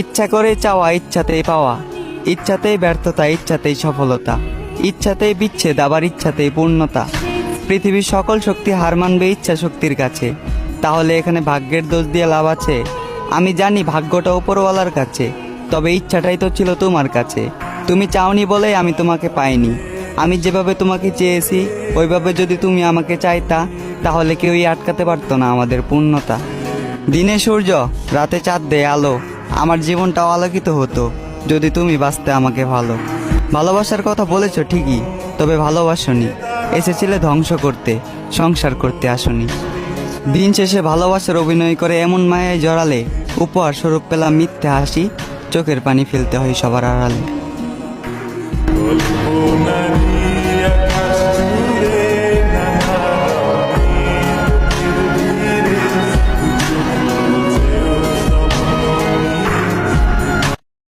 ইচ্ছা করে চাওয়া ইচ্ছাতেই পাওয়া, ইচ্ছাতেই ব্যর্থতা, ইচ্ছাতেই সফলতা, ইচ্ছাতেই বিচ্ছেদ, আবার ইচ্ছাতেই পূর্ণতা। পৃথিবীর সকল শক্তি হার মানবে ইচ্ছা শক্তির কাছে। তাহলে এখানে ভাগ্যের দোষ দিয়ে লাভ আছে। আমি জানি ভাগ্যটা উপরওয়ালার কাছে, তবে ইচ্ছাটাই তো ছিল তোমার কাছে। তুমি চাওনি বলেই আমি তোমাকে পাইনি। আমি যেভাবে তোমাকে চেয়েছি, ওইভাবে যদি তুমি আমাকে চাইতা, তাহলে কেউই আটকাতে পারতো না আমাদের পূর্ণতা। দিনে সূর্য, রাতে চাঁদ দেয় আলো। আমার জীবনটাও আলোকিত হতো, যদি তুমি বাঁচতে আমাকে ভালো। ভালোবাসার কথা বলেছ ঠিকই, তবে ভালোবাসনি। এসেছিলে ধ্বংস করতে, সংসার করতে আসনি। দিন শেষে ভালোবাসার অভিনয় করে এমন মায়ায় জড়ালে, উপহার স্বরূপ পেলাম মিথ্যে হাসি, চোখের পানি ফেলতে হয় সবার আড়ালে।